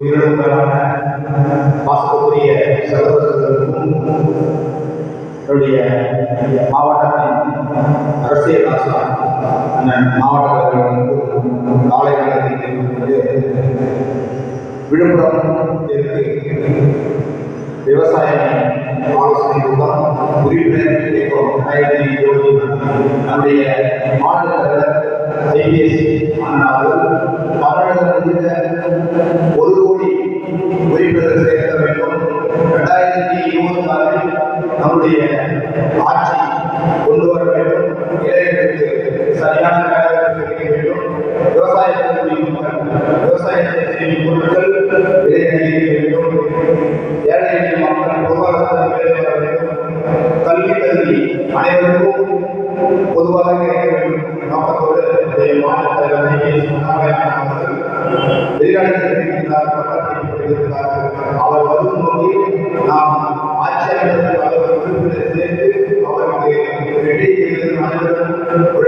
உயிரிழந்தான பாசத்துக்குரிய சகோதரர்களுக்கும் என்னுடைய மாவட்டத்தின் அரசியல் ஆசான் அண்ணன் மாவட்ட தலைவர்களுக்கும் காலை நேரத்தில் தெரிவிப்பது விழுப்புரம் தெற்கு விவசாய ஆலோசனை கூட்டம் உறுப்பினர் இயக்கம் ரெண்டாயிரத்தி இருபது நம்முடைய மாநில தலைவர் ஐபிஎஸ் அண்ணா நம்முடைய ஆட்சி கொண்டு வர வேண்டும் இளைஞர்களுக்கு சரியான வேலைவாய்ப்பு கிடைக்க வேண்டும் விவசாயத்திற்கு விவசாயத்தை செய்யும் பொருட்கள் விலை அதிகரிக்க வேண்டும் ஏழை எளிய மக்கள் பொருளாதாரத்தில் மேலே வர வேண்டும் கல்வி கல்வி அனைவருக்கும் பொதுவாக கிடைக்க வேண்டும் நோக்கத்தோடு மாநில தலைவர் வெளிநாடுகள் ஒரு